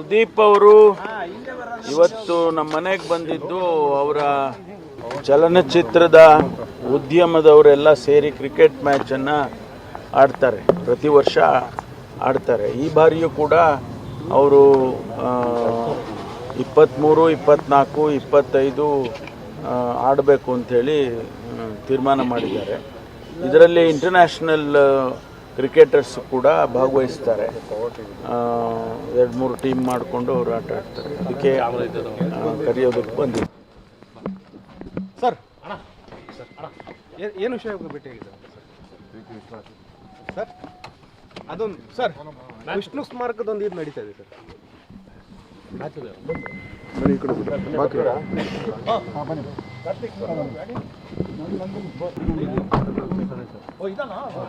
ಸುದೀಪ್ ಅವರು ಇವತ್ತು ನಮ್ಮ ಮನೆಗೆ ಬಂದಿದ್ದು ಅವರ ಚಲನಚಿತ್ರದ ಉದ್ಯಮದವರೆಲ್ಲ ಸೇರಿ ಕ್ರಿಕೆಟ್ ಮ್ಯಾಚನ್ನು ಆಡ್ತಾರೆ. ಪ್ರತಿ ವರ್ಷ ಆಡ್ತಾರೆ. ಈ ಬಾರಿಯೂ ಕೂಡ ಅವರು ಇಪ್ಪತ್ತ್ಮೂರು ಇಪ್ಪತ್ತ್ನಾಲ್ಕು ಇಪ್ಪತ್ತೈದು ಆಡಬೇಕು ಅಂಥೇಳಿ ತೀರ್ಮಾನ ಮಾಡಿದ್ದಾರೆ. ಇದರಲ್ಲಿ ಇಂಟರ್ನ್ಯಾಷನಲ್ ಕ್ರಿಕೆಟರ್ಸ್ ಕೂಡ ಭಾಗವಹಿಸ್ತಾರೆ. ಎರಡು ಮೂರು ಟೀಮ್ ಮಾಡಿಕೊಂಡು ಅವರು ಆಟ ಆಡ್ತಾರೆ. ಅದಕ್ಕೆ ಕರೆಯೋದಕ್ಕೆ ಬಂದಿದೆ ಸರ್ ಏನು ವಿಷಯ ಭೇಟಿಯಾಗಿದೆ ಸರ್ ಅದೊಂದು ಸರ್ ವಿಷ್ಣು ಸ್ಮಾರಕದೊಂದು ಇದು ನಡೀತಾ ಇದೆ ಸರ್. ಬಾಕಿ. ಕಾರ್ತಿಕ್ 어 이따 나. 어.